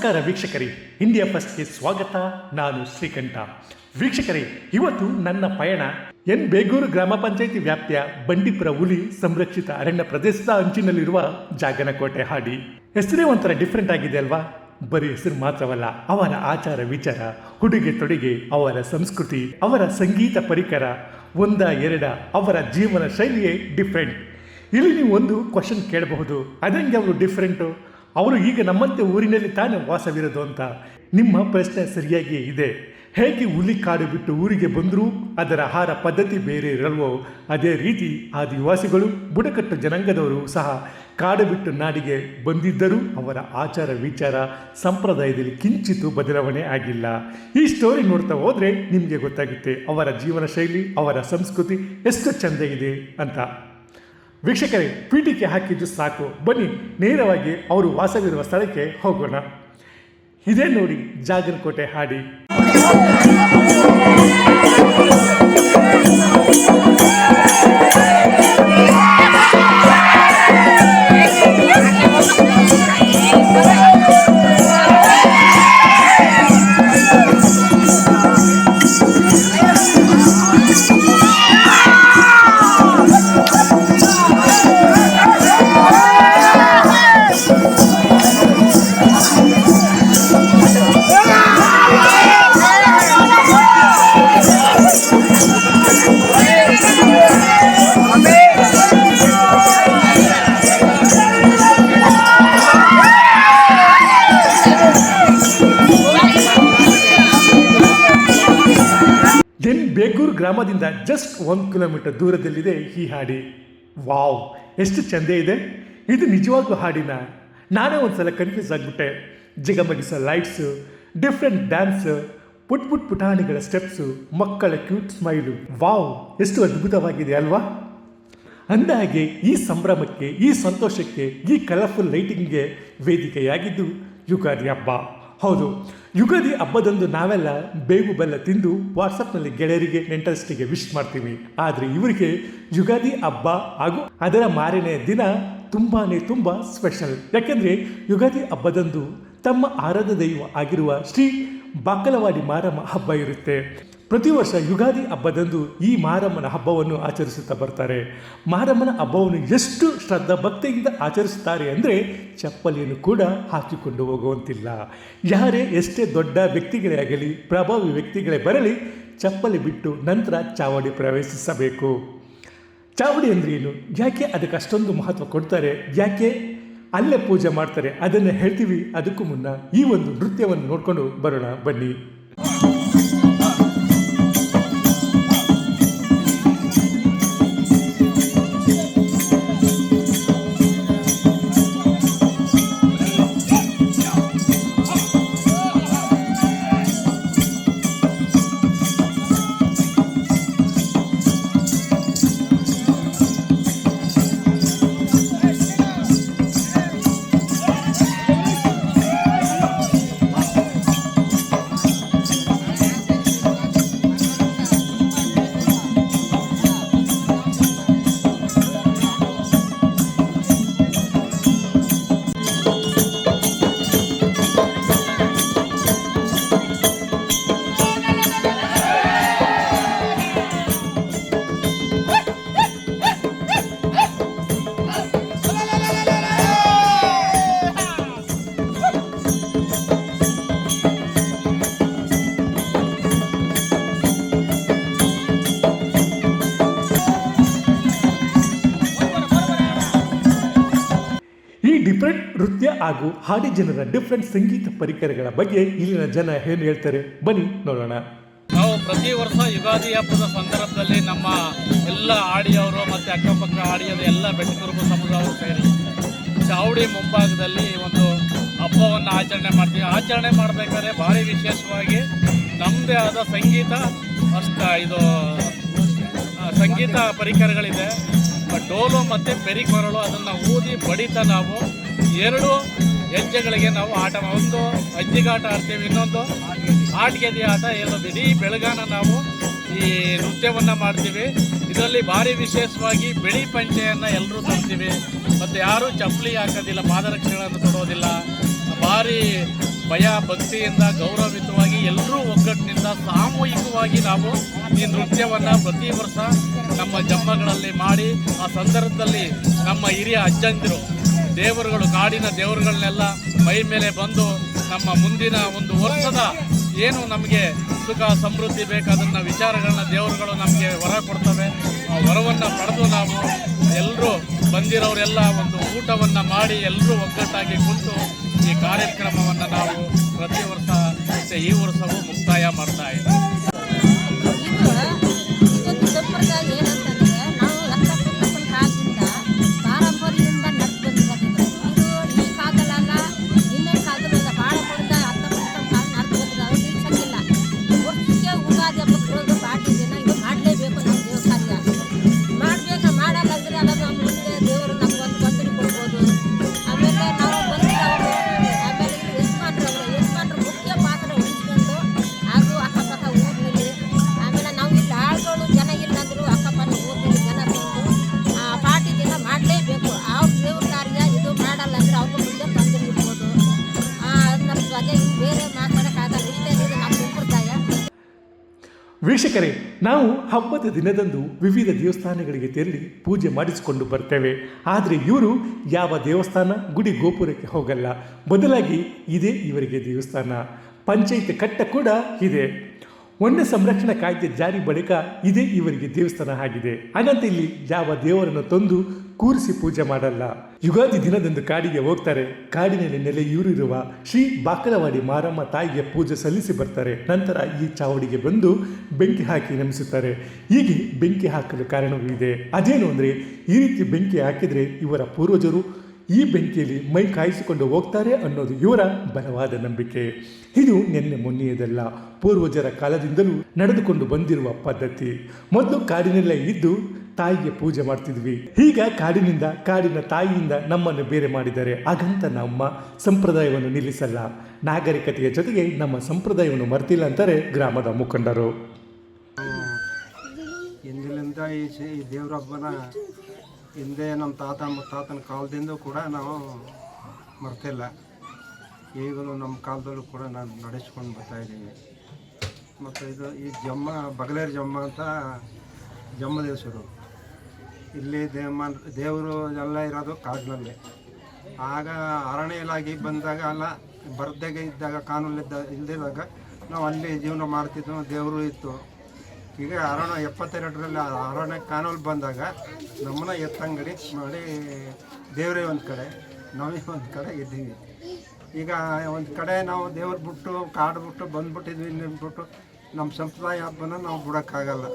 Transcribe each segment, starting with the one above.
ನಮಸ್ಕಾರ ವೀಕ್ಷಕರೇ. ಇಂಡಿಯಾ ಫಸ್ಟ್ಗೆ ಸ್ವಾಗತ. ನಾನು ಶ್ರೀಕಂಠ. ವೀಕ್ಷಕರೇ, ಇವತ್ತು ನನ್ನ ಪಯಣ ಎನ್ ಬೇಗೂರು ಗ್ರಾಮ ಪಂಚಾಯಿತಿ ವ್ಯಾಪ್ತಿಯ ಬಂಡೀಪುರ ಹುಲಿ ಸಂರಕ್ಷಿತ ಅರಣ್ಯ ಪ್ರದೇಶದ ಅಂಚಿನಲ್ಲಿರುವ ಜಾಗನಕೋಟೆ ಹಾಡಿ. ಹೆಸರೇ ಒಂಥರ ಡಿಫ್ರೆಂಟ್ ಆಗಿದೆ ಅಲ್ವಾ? ಬರೀ ಹೆಸರು ಮಾತ್ರವಲ್ಲ, ಅವರ ಆಚಾರ ವಿಚಾರ, ಉಡುಗೆ ತೊಡುಗೆ, ಅವರ ಸಂಸ್ಕೃತಿ, ಅವರ ಸಂಗೀತ ಪರಿಕರ, ಒಂದ ಎರಡ ಅವರ ಜೀವನ ಶೈಲಿಯೇ ಡಿಫ್ರೆಂಟ್ ಇಲ್ಲಿ ನೀವು ಒಂದು ಕ್ವಶನ್ ಕೇಳಬಹುದು. ಅದಂಗೆ ಅವರು ಡಿಫ್ರೆಂಟು ಅವರು ಈಗ ನಮ್ಮಂತೆ ಊರಿನಲ್ಲಿ ತಾನೇ ವಾಸವಿರೋದು ಅಂತ ನಿಮ್ಮ ಪ್ರಶ್ನೆ ಸರಿಯಾಗಿಯೇ ಇದೆ. ಹೇಗೆ ಹುಲಿ ಕಾಡು ಬಿಟ್ಟು ಊರಿಗೆ ಬಂದರೂ ಅದರ ಆಹಾರ ಪದ್ಧತಿ ಬೇರೆ ಇರಲ್ವೋ? ಅದೇ ರೀತಿ ಆದಿವಾಸಿಗಳು, ಬುಡಕಟ್ಟು ಜನಾಂಗದವರು ಸಹ ಕಾಡು ಬಿಟ್ಟು ನಾಡಿಗೆ ಬಂದಿದ್ದರೂ ಅವರ ಆಚಾರ ವಿಚಾರ ಸಂಪ್ರದಾಯದಲ್ಲಿ ಕಿಂಚಿತು ಬದಲಾವಣೆ ಆಗಿಲ್ಲ. ಈ ಸ್ಟೋರಿ ನೋಡ್ತಾ ಹೋದರೆ ನಿಮಗೆ ಗೊತ್ತಾಗುತ್ತೆ ಅವರ ಜೀವನ ಶೈಲಿ ಅವರ ಸಂಸ್ಕೃತಿ ಎಷ್ಟು ಚೆಂದ ಇದೆ ಅಂತ. ವೀಕ್ಷಕರೇ ಪೀಠಿಕೆ ಹಾಕಿದ್ದು ಸಾಕು. ಬನ್ನಿ ನೇರವಾಗಿ ಅವರು ವಾಸವಿರುವ ಸ್ಥಳಕ್ಕೆ ಹೋಗೋಣ. ಇದೇ ನೋಡಿ ಜಾಗರಕೋಟೆ ಹಾಡಿ. ಬೇಗೂರು ಗ್ರಾಮದಿಂದ ಜಸ್ಟ್ ಒಂದು ಕಿಲೋಮೀಟರ್ ದೂರದಲ್ಲಿದೆ ಈ ಹಾಡಿ. ವಾವ್, ಎಷ್ಟು ಚಂದ ಇದೆ. ಇದು ನಿಜವಾಗ್ಲೂ ಹಾಡಿನ? ನಾನೇ ಒಂದು ಸಲ ಕನ್ಫ್ಯೂಸ್ ಆಗಿಬಿಟ್ಟೆ. ಜಿಗಮಗಿಸೋ ಲೈಟ್ಸು ಡಿಫ್ರೆಂಟ್ ಡ್ಯಾನ್ಸ್ ಪುಟ್ ಪುಟ್ ಪುಟಾಣಿಗಳ ಸ್ಟೆಪ್ಸು ಮಕ್ಕಳ ಕ್ಯೂಟ್ ಸ್ಮೈಲು ವಾವ್, ಎಷ್ಟು ಅದ್ಭುತವಾಗಿದೆ ಅಲ್ವಾ? ಅಂದಹಾಗೆ, ಈ ಸಂಭ್ರಮಕ್ಕೆ, ಈ ಸಂತೋಷಕ್ಕೆ, ಈ ಕಲರ್ಫುಲ್ ಲೈಟಿಂಗ್ಗೆ ವೇದಿಕೆಯಾಗಿದ್ದು ಯುಗಾದಿ ಹಬ್ಬ. ಹೌದು. ಯುಗಾದಿ ಹಬ್ಬದಂದು ನಾವೆಲ್ಲ ಬೇವು ಬೆಲ್ಲ ತಿಂದು ವಾಟ್ಸಪ್ನಲ್ಲಿ ಗೆಳೆಯರಿಗೆ ನೆಂಟರಿಸ್ಟಿಗೆ ವಿಶ್ ಮಾಡ್ತೀವಿ. ಆದರೆ ಇವರಿಗೆ ಯುಗಾದಿ ಹಬ್ಬ ಹಾಗೂ ಅದರ ಮಾರನೆಯ ದಿನ ತುಂಬಾ ತುಂಬ ಸ್ಪೆಷಲ್ ಯಾಕೆಂದರೆ ಯುಗಾದಿ ಹಬ್ಬದಂದು ತಮ್ಮ ಆರಾಧ ದೈವ ಆಗಿರುವ ಶ್ರೀ ಬಾಕಲವಾಡಿ ಮಾರಮ್ಮ ಹಬ್ಬ ಇರುತ್ತೆ. ಪ್ರತಿ ವರ್ಷ ಯುಗಾದಿ ಹಬ್ಬದಂದು ಈ ಮಾರಮ್ಮನ ಹಬ್ಬವನ್ನು ಆಚರಿಸುತ್ತಾ ಬರ್ತಾರೆ. ಮಾರಮ್ಮನ ಹಬ್ಬವನ್ನು ಎಷ್ಟು ಶ್ರದ್ಧಾ ಭಕ್ತಿಯಿಂದ ಆಚರಿಸುತ್ತಾರೆ ಅಂದರೆ ಚಪ್ಪಲಿಯನ್ನು ಕೂಡ ಹಾಕಿಕೊಂಡು ಹೋಗುವಂತಿಲ್ಲ. ಯಾರೇ ಎಷ್ಟೇ ದೊಡ್ಡ ವ್ಯಕ್ತಿಗಳೇ ಆಗಲಿ, ಪ್ರಭಾವಿ ವ್ಯಕ್ತಿಗಳೇ ಬರಲಿ, ಚಪ್ಪಲಿ ಬಿಟ್ಟು ನಂತರ ಚಾವಡಿ ಪ್ರವೇಶಿಸಬೇಕು. ಚಾವಡಿ ಅಂದರೆ ಏನು? ಯಾಕೆ ಅದಕ್ಕೆ ಅಷ್ಟೊಂದು ಮಹತ್ವ ಕೊಡ್ತಾರೆ? ಯಾಕೆ ಅಲ್ಲೇ ಪೂಜೆ ಮಾಡ್ತಾರೆ? ಅದನ್ನು ಹೇಳ್ತೀವಿ. ಅದಕ್ಕೂ ಮುನ್ನ ಈ ಒಂದು ನೃತ್ಯವನ್ನು ನೋಡಿಕೊಂಡು ಬರೋಣ ಬನ್ನಿ. ಹಾಗೂ ಹಾಡಿ ಜನರ ಡಿಫ್ರೆಂಟ್ ಸಂಗೀತ ಪರಿಕರಗಳ ಬಗ್ಗೆ ಇಲ್ಲಿನ ಜನ ಏನು ಹೇಳ್ತಾರೆ? ಬನ್ನಿ, ನೋಡೋಣ. ನಾವು ಪ್ರತಿ ವರ್ಷ ಯುಗಾದಿ ಹಬ್ಬದ ಸಂದರ್ಭದಲ್ಲಿ ನಮ್ಮ ಎಲ್ಲ ಆಡಿಯವರು ಮತ್ತು ಅಕ್ಕಪಕ್ಕ ಆಡಿಯದ ಎಲ್ಲ ಬೆಟ್ಟಕುರುಬ ಸಮುದಾಯ ಸೇರಿ ಚಾವಡಿ ಮುಂಭಾಗದಲ್ಲಿ ಒಂದು ಹಬ್ಬವನ್ನು ಆಚರಣೆ ಮಾಡ್ತೀವಿ. ಆಚರಣೆ ಮಾಡಬೇಕಾದ್ರೆ ಭಾರಿ ವಿಶೇಷವಾಗಿ ನಮ್ಮದೇ ಆದ ಸಂಗೀತ, ಅಷ್ಟ, ಇದು ಸಂಗೀತ ಪರಿಕರಗಳಿದೆ. ಡೋಲು ಮತ್ತು ಪೆರಿಕೊರಳು ಅದನ್ನು ಊದಿ ಬಡಿತ ನಾವು ಎರಡು ಹೆಜ್ಜೆಗಳಿಗೆ ನಾವು ಆಟ ಒಂದು ಒಂದು ಅಜ್ಜಿಗಾಟ ಆಡ್ತೇವೆ, ಇನ್ನೊಂದು ಆಟ್ಗೆದಿ ಆಟ ಎರಡು ಇಡೀ ಬೆಳಗಾನ ನಾವು ಈ ನೃತ್ಯವನ್ನು ಮಾಡ್ತೀವಿ. ಇದರಲ್ಲಿ ಭಾರಿ ವಿಶೇಷವಾಗಿ ಬಿಳಿ ಪಂಚೆಯನ್ನು ಎಲ್ಲರೂ ತರ್ತೀವಿ. ಮತ್ತು ಯಾರೂ ಚಪ್ಪಲಿ ಹಾಕೋದಿಲ್ಲ, ಪಾದರಕ್ಷೆಗಳನ್ನು ತೊಡೋದಿಲ್ಲ. ಭಾರಿ ಭಯ, ಭಕ್ತಿಯಿಂದ, ಗೌರವಿತವಾಗಿ ಎಲ್ಲರೂ ಒಗ್ಗಟ್ಟಿನಿಂದ ಸಾಮೂಹಿಕವಾಗಿ ನಾವು ಈ ನೃತ್ಯವನ್ನು ಪ್ರತಿ ವರ್ಷ ನಮ್ಮ ಜಮ್ಮಗಳಲ್ಲಿ ಮಾಡಿ, ಆ ಸಂದರ್ಭದಲ್ಲಿ ನಮ್ಮ ಹಿರಿಯ ಅಜ್ಜಂದಿರು ದೇವರುಗಳು, ಕಾಡಿನ ದೇವರುಗಳನ್ನೆಲ್ಲ ಮೈ ಮೇಲೆ ಬಂದು ನಮ್ಮ ಮುಂದಿನ ಒಂದು ವರ್ಷದ ಏನು ನಮಗೆ ಸುಖ, ಸಮೃದ್ಧಿ ಬೇಕಾದನ್ನ ವಿಚಾರಗಳನ್ನ ದೇವರುಗಳು ನಮಗೆ ವರ ಕೊಡ್ತವೆ. ಆ ವರವನ್ನು ಪಡೆದು ನಾವು ಎಲ್ಲರೂ ಬಂದಿರೋರೆಲ್ಲ ಒಂದು ಊಟವನ್ನು ಮಾಡಿ ಎಲ್ಲರೂ ಒಗ್ಗಟ್ಟಾಗಿ ಕುಂತು ಈ ಕಾರ್ಯಕ್ರಮವನ್ನು ನಾವು ಪ್ರತಿ ವರ್ಷ ಮತ್ತೆ ಈ ವರ್ಷವೂ ಮುಕ್ತಾಯ ಮಾಡ್ತಾ ಇದ್ದೀವಿ. ವೀಕ್ಷಕರೇ, ನಾವು ಹಬ್ಬದ ದಿನದಂದು ವಿವಿಧ ದೇವಸ್ಥಾನಗಳಿಗೆ ತೆರಳಿ ಪೂಜೆ ಮಾಡಿಸಿಕೊಂಡು ಬರ್ತೇವೆ. ಆದರೆ ಇವರು ಯಾವ ದೇವಸ್ಥಾನ? ಗುಡಿ ಗೋಪುರಕ್ಕೆ ಹೋಗಲ್ಲ. ಬದಲಾಗಿ ಇದೇ ಇವರಿಗೆ ದೇವಸ್ಥಾನ. ಪಂಚಾಯತ್ ಕಟ್ಟ ಕೂಡ ಇದೆ. ವನ್ಯ ಸಂರಕ್ಷಣಾ ಕಾಯ್ದೆ ಜಾರಿ ಬಳಿಕ ಇದೇ ಇವರಿಗೆ ದೇವಸ್ಥಾನ ಆಗಿದೆ. ಹಾಗಂತ ಇಲ್ಲಿ ಯಾವ ದೇವರನ್ನು ತಂದು ಕೂರಿಸಿ ಪೂಜೆ ಮಾಡಲ್ಲ. ಯುಗಾದಿ ದಿನದಂದು ಕಾಡಿಗೆ ಹೋಗ್ತಾರೆ. ಕಾಡಿನಲ್ಲಿ ನೆಲೆಯೂರಿರುವ ಶ್ರೀ ಬಾಕಲವಾಡಿ ಮಾರಮ್ಮ ತಾಯಿಗೆ ಪೂಜೆ ಸಲ್ಲಿಸಿ ಬರ್ತಾರೆ. ನಂತರ ಈ ಚಾವಡಿಗೆ ಬಂದು ಬೆಂಕಿ ಹಾಕಿ ನಮಿಸುತ್ತಾರೆ. ಹೀಗೆ ಬೆಂಕಿ ಹಾಕಲು ಕಾರಣವೂ ಇದೆ. ಅದೇನು ಅಂದರೆ ಈ ರೀತಿ ಬೆಂಕಿ ಹಾಕಿದರೆ ಇವರ ಪೂರ್ವಜರು ಈ ಬೆಂಕಿಯಲ್ಲಿ ಮೈ ಕಾಯಿಸಿಕೊಂಡು ಹೋಗ್ತಾರೆ ಅನ್ನೋದು ಇವರ ಬಲವಾದ ನಂಬಿಕೆ. ಇದು ನಿನ್ನೆ ಮೊನ್ನೆಯದಲ್ಲ. ಪೂರ್ವಜರ ಕಾಲದಿಂದಲೂ ನಡೆದುಕೊಂಡು ಬಂದಿರುವ ಪದ್ಧತಿ. ಮೊದಲು ಕಾಡಿನಲ್ಲೇ ಇದ್ದು ತಾಯಿಗೆ ಪೂಜೆ ಮಾಡ್ತಿದ್ವಿ. ಈಗ ಕಾಡಿನಿಂದ, ಕಾಡಿನ ತಾಯಿಯಿಂದ ನಮ್ಮನ್ನು ಬೇರೆ ಮಾಡಿದರೆ ಹಾಗಂತ ನಮ್ಮ ಸಂಪ್ರದಾಯವನ್ನು ನಿಲ್ಲಿಸಲ್ಲ. ನಾಗರಿಕತೆಯ ಜೊತೆಗೆ ನಮ್ಮ ಸಂಪ್ರದಾಯವನ್ನು ಮರೆತಿಲ್ಲ ಅಂತಾರೆ ಗ್ರಾಮದ ಮುಖಂಡರು. ಎಂದಿನಿಂದ ಈ ದೇವರ ಹಬ್ಬನ ಹಿಂದೆ ನಮ್ಮ ತಾತ ಮುತ್ತಾತನ ಕಾಲದಿಂದ ಕೂಡ ನಾವು ಮರ್ತಿಲ್ಲ. ಈಗಲೂ ನಮ್ಮ ಕಾಲದಲ್ಲೂ ಕೂಡ ನಾನು ನಡೆಸ್ಕೊಂಡು ಬರ್ತಾಯಿದ್ದೀನಿ ಮತ್ತು ಇದು ಈ ಜಮ್ಮ, ಬಗಲೇರ್ ಜಮ್ಮ ಅಂತ ಜಮ್ಮ ದೇವಸ್ಥರು ಇಲ್ಲಿ ದೇವ ದೇವರು ಎಲ್ಲ ಇರೋದು ಕಾಡಿನಲ್ಲಿ ಆಗ ಅರಣ್ಯ ಬಂದಾಗ ಅಲ್ಲ, ಬರ್ದಾಗ ಇದ್ದಾಗ ಕಾನೂನು ಇದ್ದ ಇಲ್ದಿದ್ದಾಗ ನಾವು ಅಲ್ಲಿ ಜೀವನ ಮಾಡ್ತಿದ್ವು ದೇವರು ಇತ್ತು. ಈಗ ಅರಣ್ಯ ಎಪ್ಪತ್ತೆರಡರಲ್ಲಿ ಅರಣ್ಯ ಕಾನೂನು ಬಂದಾಗ ನಮ್ಮನ್ನ ಎತ್ತಂಗಡಿ ಮಾಡಿ ದೇವರೇ ಒಂದು ಕಡೆ, ನಾವೇ ಒಂದು ಕಡೆ ಇದ್ದೀವಿ. ಈಗ ಒಂದು ಕಡೆ ನಾವು ದೇವ್ರು ಬಿಟ್ಟು, ಕಾಡು ಬಿಟ್ಟು, ಬಂದ್ಬಿಟ್ಟಿದ್ವಿ ನಿಂತ್ಬಿಟ್ಟು ನಮ್ಮ ಸಂಪ್ರದಾಯ ಹಬ್ಬನ ನಾವು ಬಿಡೋಕ್ಕಾಗಲ್ಲ.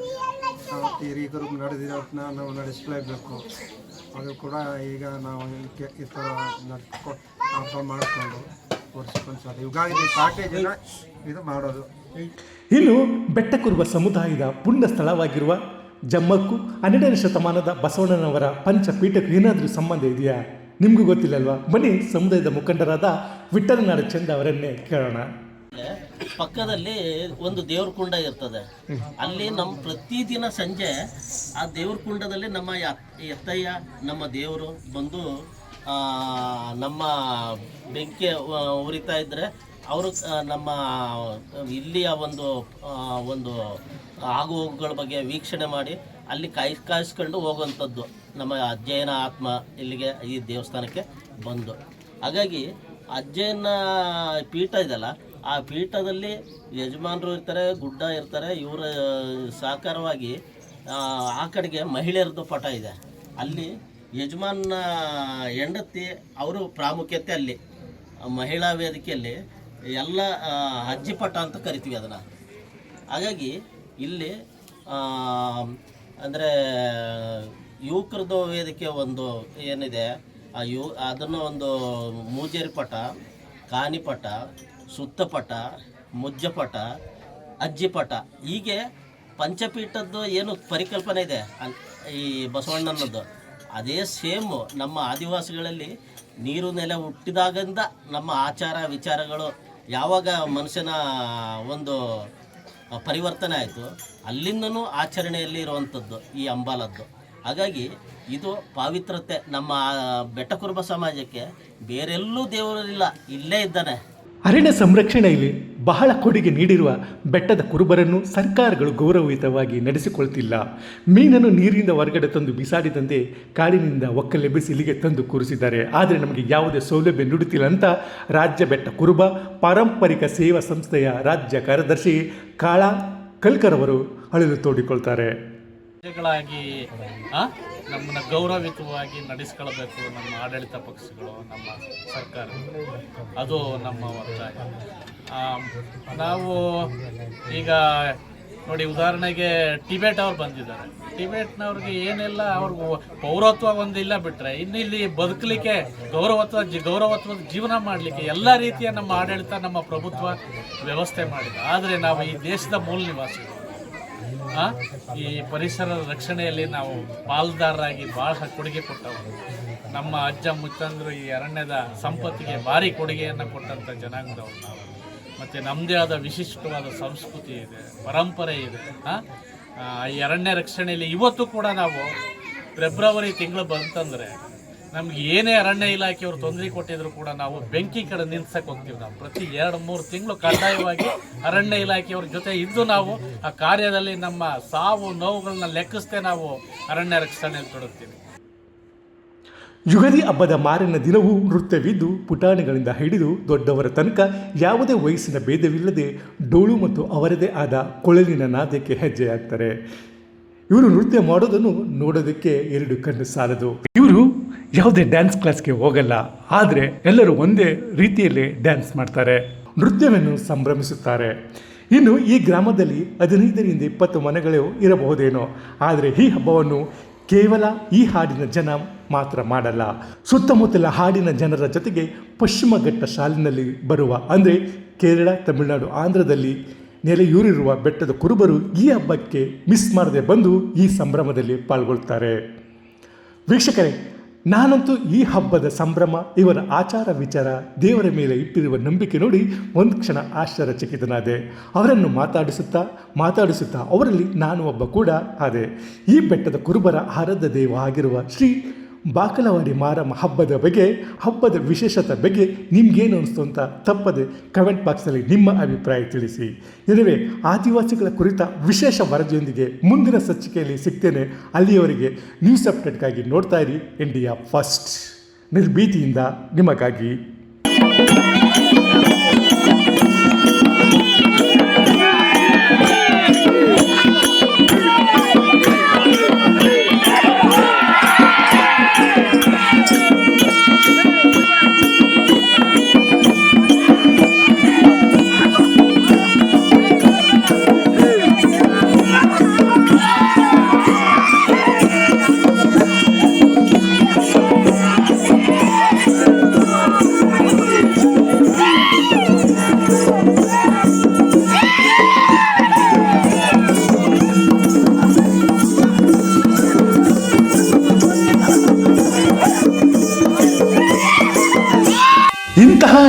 ಹಿರಿಯರು ನಡೆದಿರೋದನ್ನ ನಾವು ನಡೆಸಲೇಬೇಕು. ಅದು ಕೂಡ ಈಗ ನಾವು ಈ- ಥರ ನಡ್ಕೊ ಹಬ್ಬ ಮಾಡಿಕೊಂಡು, ವರ್ಷಕ್ಕೊಂದ್ಸಲ. ಯುಗಾದಿ ಸಾಕೇ ಇದು ಮಾಡೋದು. ಇನ್ನು ಬೆಟ್ಟಕುರುವ ಸಮುದಾಯದ ಪುಣ್ಯ ಸ್ಥಳವಾಗಿರುವ ಜಮ್ಮಕ್ಕೂ ಹನ್ನೆರಡನೇ ಶತಮಾನದ ಬಸವಣ್ಣನವರ ಪಂಚಪೀಠಕ್ಕೂ ಏನಾದರೂ ಸಂಬಂಧ ಇದೆಯಾ? ನಿಮಗೂ ಗೊತ್ತಿಲ್ಲಲ್ವಾ? ಬನ್ನಿ, ಸಮುದಾಯದ ಮುಖಂಡರಾದ ವಿಠಲನಾಡ ಚಂದ ಅವರನ್ನೇ ಕೇಳೋಣ. ಪಕ್ಕದಲ್ಲಿ ಒಂದು ದೇವ್ರ ಕುಂಡ ಇರ್ತದೆ. ಅಲ್ಲಿ ನಮ್ಮ ಪ್ರತಿದಿನ ಸಂಜೆ ಆ ದೇವ್ರ ಕುಂಡದಲ್ಲಿ ನಮ್ಮ ಎತ್ತಯ್ಯ ನಮ್ಮ ದೇವರು ಬಂದು ನಮ್ಮ ಬೆಂಕಿ ಉರಿತಾ ಇದ್ರೆ ಅವರು ನಮ್ಮ ಇಲ್ಲಿಯ ಒಂದು ಒಂದು ಆಗು ಹೋಗುಗಳ ಬಗ್ಗೆ ವೀಕ್ಷಣೆ ಮಾಡಿ ಅಲ್ಲಿ ಕಾಯ್ ಕಾಯಿಸ್ಕೊಂಡು ಹೋಗುವಂಥದ್ದು ನಮ್ಮ ಅಜ್ಜಯನ ಆತ್ಮ ಇಲ್ಲಿಗೆ ಈ ದೇವಸ್ಥಾನಕ್ಕೆ ಬಂದು. ಹಾಗಾಗಿ ಅಜ್ಜಯನ ಪೀಠ ಇದೆಯಲ್ಲ ಆ ಪೀಠದಲ್ಲಿ ಯಜಮಾನರು ಇರ್ತಾರೆ ಗುಡ್ಡ ಇರ್ತಾರೆ ಇವರ ಸಹಕಾರವಾಗಿ ಆ, ಕಡೆಗೆ ಮಹಿಳೆಯರದ್ದು ಪಟ ಇದೆ. ಅಲ್ಲಿ ಯಜಮಾನ ಹೆಂಡತಿ ಅವರು ಪ್ರಾಮುಖ್ಯತೆ ಅಲ್ಲಿ ಮಹಿಳಾ ವೇದಿಕೆಯಲ್ಲಿ ಎಲ್ಲ ಅಜ್ಜಿಪಟ ಅಜ್ಜಿ ಪಟ ಅಂತ ಕರಿತೀವಿ ಅದನ್ನು. ಹಾಗಾಗಿ ಇಲ್ಲಿ ಅಂದರೆ, ಯುವಕರದ್ದು ವೇದಿಕೆ ಒಂದು ಏನಿದೆ, ಆ ಯು, ಅದನ್ನು ಒಂದು ಮೂಜೇರಿ ಪಟ ಕಾನಿಪಟ ಸುತ್ತಪಟ ಮುಜ್ಜಪಟ ಅಜ್ಜಿಪಟ ಹೀಗೆ ಪಂಚಪೀಠದ್ದು ಏನು ಪರಿಕಲ್ಪನೆ ಇದೆ ಈ ಬಸವಣ್ಣನದ್ದು. ಅದೇ ಸೇಮ್ ನಮ್ಮ ಆದಿವಾಸಿಗಳಲ್ಲಿ ನೀರು ನೆಲೆ ಹುಟ್ಟಿದಾಗಿಂದ ನಮ್ಮ ಆಚಾರ ವಿಚಾರಗಳು ಯಾವಾಗ ಮನುಷ್ಯನ ಒಂದು ಪರಿವರ್ತನೆ ಆಯಿತು, ಅಲ್ಲಿಂದನೂ ಆಚರಣೆಯಲ್ಲಿ ಇರುವಂಥದ್ದು ಈ ಅಂಬಾಲದ್ದು. ಹಾಗಾಗಿ ಇದು ಪಾವಿತ್ರತೆ ನಮ್ಮ ಬೆಟ್ಟಕುರುಬ ಸಮಾಜಕ್ಕೆ ಬೇರೆಲ್ಲೂ ದೇವರಿಲ್ಲ, ಇಲ್ಲೇ ಇದ್ದಾನೆ. ಅರಣ್ಯ ಸಂರಕ್ಷಣೆಯಲ್ಲಿ ಬಹಳ ಕೊಡುಗೆ ನೀಡಿರುವ ಬೆಟ್ಟದ ಕುರುಬರನ್ನು ಸರ್ಕಾರಗಳು ಗೌರವಯುತವಾಗಿ ನಡೆಸಿಕೊಳ್ತಿಲ್ಲ. ಮೀನನ್ನು ನೀರಿನಿಂದ ಹೊರಗಡೆ ತಂದು ಬಿಸಾಡಿದಂತೆ ಕಾಡಿನಿಂದ ಒಕ್ಕಲೆಬ್ಬಿಸಿ ಇಲ್ಲಿಗೆ ತಂದು ಕೂರಿಸಿದ್ದಾರೆ. ಆದರೆ ನಮಗೆ ಯಾವುದೇ ಸೌಲಭ್ಯ ನೀಡುತ್ತಿಲ್ಲ ಅಂತ ರಾಜ್ಯ ಬೆಟ್ಟ ಕುರುಬ, ಪಾರಂಪರಿಕ ಸೇವಾ ಸಂಸ್ಥೆಯ ರಾಜ್ಯ ಕಾರ್ಯದರ್ಶಿ ಕಾಳ ಕಲ್ಕರ್ ಅವರು ಅಳಲು ತೋಡಿಕೊಳ್ತಾರೆ. ಪ್ರಜೆಗಳಾಗಿ ನಮ್ಮನ್ನ ಗೌರವಯುತವಾಗಿ ನಡೆಸ್ಕೊಳ್ಬೇಕು ನಮ್ಮ ಆಡಳಿತ ಪಕ್ಷಗಳು, ನಮ್ಮ ಸರ್ಕಾರ. ಅದು ನಮ್ಮ ಒತ್ತಾಯ. ನಾವು ಈಗ ನೋಡಿ, ಉದಾಹರಣೆಗೆ ಟಿಬೇಟ್ ಅವ್ರು ಬಂದಿದ್ದಾರೆ. ಟಿಬೇಟ್ನವ್ರಿಗೆ ಏನೆಲ್ಲ, ಅವ್ರಿಗೆ ಪೌರತ್ವ ಒಂದಿಲ್ಲ ಬಿಟ್ಟರೆ ಇನ್ನು ಇಲ್ಲಿ ಬದುಕಲಿಕ್ಕೆ ಗೌರವತ್ವ ಗೌರವತ್ವದ ಜೀವನ ಮಾಡಲಿಕ್ಕೆ ಎಲ್ಲ ರೀತಿಯ ನಮ್ಮ ಆಡಳಿತ, ನಮ್ಮ ಪ್ರಭುತ್ವ ವ್ಯವಸ್ಥೆ ಮಾಡಿದೆ. ಆದರೆ ನಾವು ಈ ದೇಶದ ಮೂಲ ನಿವಾಸಿಗಳು. ಈ ಪರಿಸರ ರಕ್ಷಣೆಯಲ್ಲಿ ನಾವು ಪಾಲ್ದಾರರಾಗಿ ಭಾಳ ಕೊಡುಗೆ ಕೊಟ್ಟವರು ನಮ್ಮ ಅಜ್ಜ ಮುತ್ತಂದರು ಈ ಅರಣ್ಯದ ಸಂಪತ್ತಿಗೆ ಭಾರಿ ಕೊಡುಗೆಯನ್ನು ಕೊಟ್ಟಂಥ ಜನಾಂಗದವರು ನಾವು. ಮತ್ತು ನಮ್ಮದೇ ಆದ ವಿಶಿಷ್ಟವಾದ ಸಂಸ್ಕೃತಿ ಇದೆ, ಪರಂಪರೆ ಇದೆ ಈ ಅರಣ್ಯ ರಕ್ಷಣೆಯಲ್ಲಿ ಇವತ್ತು ಕೂಡ ನಾವು ಫೆಬ್ರವರಿ ತಿಂಗಳು ಬಂತಂದರೆ ನಮ್ಗೆ ಏನೇ ಅರಣ್ಯ ಇಲಾಖೆಯವರು ತೊಂದರೆ ಕೊಟ್ಟಿದ್ರು ಕೂಡ ನಾವು ಬೆಂಕಿ ಕಡೆ ನಿಲ್ಸಕ್ಕೆ ಹೋಗ್ತೀವಿ ನಾವು. ಪ್ರತಿ ಎರಡು, ಮೂರು ತಿಂಗಳು ಕಡ್ಡಾಯವಾಗಿ ಅರಣ್ಯ ಇಲಾಖೆಯವ್ರ ಜೊತೆ ಇದ್ದು ನಾವು ಆ ಕಾರ್ಯದಲ್ಲಿ ನಮ್ಮ ಸಾವು ನೋವುಗಳನ್ನ ಲೆಕ್ಕಿಸದೆ ನಾವು ಅರಣ್ಯ ರಕ್ಷಣೆಯಲ್ಲಿ ತೊಡಗ್ತೀವಿ. ಯುಗದಿ ಹಬ್ಬದ ಮಾರಿನ ದಿನವೂ ನೃತ್ಯವಿದ್ದು ಪುಟಾಣಿಗಳಿಂದ ಹಿಡಿದು ದೊಡ್ಡವರ ತನಕ ಯಾವುದೇ ವಯಸ್ಸಿನ ಭೇದವಿಲ್ಲದೆ ಡೋಳು ಮತ್ತು ಅವರದೇ ಆದ ಕೊಳಲಿನ ನಾದಕ್ಕೆ ಹೆಜ್ಜೆಯಾಗ್ತಾರೆ. ಇವರು ನೃತ್ಯ ಮಾಡೋದನ್ನು ನೋಡೋದಕ್ಕೆ ಎರಡು ಕಣ್ಣು ಸಾಲದು. ಇವರು ಯಾವುದೇ ಡ್ಯಾನ್ಸ್ ಕ್ಲಾಸ್ಗೆ ಹೋಗಲ್ಲ. ಆದರೆ ಎಲ್ಲರೂ ಒಂದೇ ರೀತಿಯಲ್ಲಿ ಡ್ಯಾನ್ಸ್ ಮಾಡ್ತಾರೆ. ನೃತ್ಯವನ್ನು ಸಂಭ್ರಮಿಸುತ್ತಾರೆ. ಇನ್ನು ಈ ಗ್ರಾಮದಲ್ಲಿ ಹದಿನೈದರಿಂದ ಇಪ್ಪತ್ತು ಮನೆಗಳು ಇರಬಹುದೇನೋ. ಆದರೆ ಈ ಹಬ್ಬವನ್ನು ಕೇವಲ ಈ ಹಾಡಿನ ಜನ ಮಾತ್ರ ಮಾಡಲ್ಲ. ಸುತ್ತಮುತ್ತಲ ಹಾಡಿನ ಜನರ ಜೊತೆಗೆ ಪಶ್ಚಿಮ ಘಟ್ಟ ಶಾಲಿನಲ್ಲಿ ಬರುವ, ಅಂದರೆ ಕೇರಳ, ತಮಿಳುನಾಡು, ಆಂಧ್ರದಲ್ಲಿ ನೆಲೆಯೂರಿರುವ ಬೆಟ್ಟದ ಕುರುಬರು ಈ ಹಬ್ಬಕ್ಕೆ ಮಿಸ್ ಮಾಡದೆ ಬಂದು ಈ ಸಂಭ್ರಮದಲ್ಲಿ ಪಾಲ್ಗೊಳ್ತಾರೆ. ವೀಕ್ಷಕರೇ ನಾನಂತೂ ಈ ಹಬ್ಬದ ಸಂಭ್ರಮ, ಇವರ ಆಚಾರ ವಿಚಾರ, ದೇವರ ಮೇಲೆ ಇಟ್ಟಿರುವ ನಂಬಿಕೆ ನೋಡಿ ಒಂದು ಕ್ಷಣ ಆಶ್ಚರ್ಯಚಕಿತನಾದೆ. ಅವರನ್ನು ಮಾತಾಡಿಸುತ್ತಾ ಮಾತಾಡಿಸುತ್ತಾ ಅವರಲ್ಲಿ ನಾನು ಒಬ್ಬ ಕೂಡ ಆದೆ. ಈ ಬೆಟ್ಟದ ಕುರುಬರ ಆರಾಧ್ಯ ದೇವ ಆಗಿರುವ ಶ್ರೀ ಬಾಕಲವಾಡಿ ಮಾರಮ್ಮ ಹಬ್ಬದ ಬಗ್ಗೆ, ಹಬ್ಬದ ವಿಶೇಷತೆ ಬಗ್ಗೆ ನಿಮ್ಗೇನು ಅನಿಸ್ತು ಅಂತ ತಪ್ಪದೆ ಕಮೆಂಟ್ ಬಾಕ್ಸ್ನಲ್ಲಿ ನಿಮ್ಮ ಅಭಿಪ್ರಾಯ ತಿಳಿಸಿ. ಇದುವೇ ಆದಿವಾಸಿಗಳ ಕುರಿತ ವಿಶೇಷ ವರದಿಯೊಂದಿಗೆ ಮುಂದಿನ ಸಂಚಿಕೆಯಲ್ಲಿ ಸಿಗ್ತೇನೆ. ಅಲ್ಲಿಯವರೆಗೆ ನ್ಯೂಸ್ ಅಪ್ಡೇಟ್ಗಾಗಿ ನೋಡ್ತಾ ಇರಿ. ಇಂಡಿಯಾ ಫಸ್ಟ್ ನಿರ್ಭೀತಿಯಿಂದ ನಿಮಗಾಗಿ.